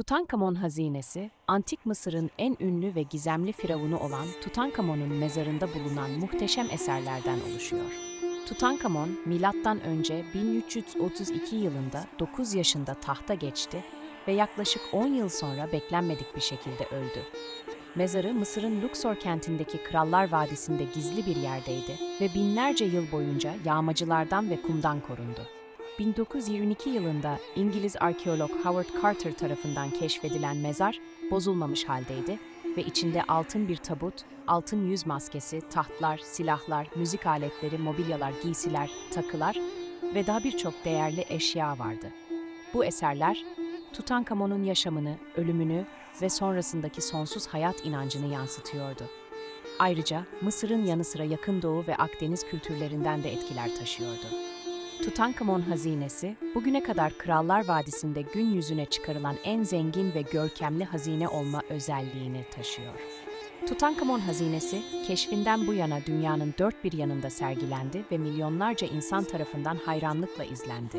Tutankamon hazinesi, Antik Mısır'ın en ünlü ve gizemli firavunu olan Tutankamon'un mezarında bulunan muhteşem eserlerden oluşuyor. Tutankamon, milattan önce 1332 yılında 9 yaşında tahta geçti ve yaklaşık 10 yıl sonra beklenmedik bir şekilde öldü. Mezarı Mısır'ın Luxor kentindeki Krallar Vadisi'nde gizli bir yerdeydi ve binlerce yıl boyunca yağmacılardan ve kumdan korundu. 1922 yılında İngiliz arkeolog Howard Carter tarafından keşfedilen mezar bozulmamış haldeydi ve içinde altın bir tabut, altın yüz maskesi, tahtlar, silahlar, müzik aletleri, mobilyalar, giysiler, takılar ve daha birçok değerli eşya vardı. Bu eserler Tutankamon'un yaşamını, ölümünü ve sonrasındaki sonsuz hayat inancını yansıtıyordu. Ayrıca Mısır'ın yanı sıra Yakın Doğu ve Akdeniz kültürlerinden de etkiler taşıyordu. Tutankamon hazinesi, bugüne kadar Krallar Vadisi'nde gün yüzüne çıkarılan en zengin ve görkemli hazine olma özelliğini taşıyor. Tutankamon hazinesi, keşfinden bu yana dünyanın dört bir yanında sergilendi ve milyonlarca insan tarafından hayranlıkla izlendi.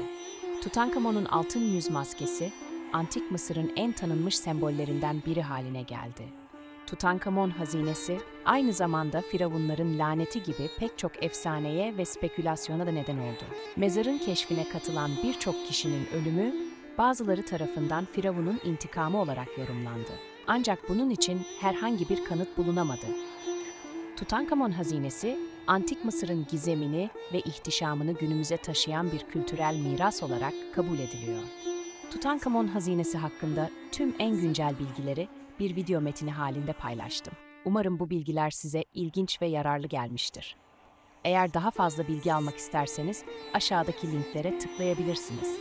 Tutankamon'un altın yüz maskesi, Antik Mısır'ın en tanınmış sembollerinden biri haline geldi. Tutankamon hazinesi, aynı zamanda firavunların laneti gibi pek çok efsaneye ve spekülasyona da neden oldu. Mezarın keşfine katılan birçok kişinin ölümü, bazıları tarafından firavunun intikamı olarak yorumlandı. Ancak bunun için herhangi bir kanıt bulunamadı. Tutankamon hazinesi, Antik Mısır'ın gizemini ve ihtişamını günümüze taşıyan bir kültürel miras olarak kabul ediliyor. Tutankamon hazinesi hakkında tüm en güncel bilgileri bir video metini halinde paylaştım. Umarım bu bilgiler size ilginç ve yararlı gelmiştir. Eğer daha fazla bilgi almak isterseniz aşağıdaki linklere tıklayabilirsiniz.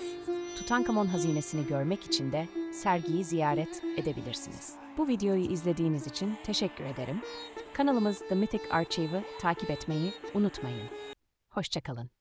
Tutankamon hazinesini görmek için de sergiyi ziyaret edebilirsiniz. Bu videoyu izlediğiniz için teşekkür ederim. Kanalımız The Mythic Archive'ı takip etmeyi unutmayın. Hoşçakalın.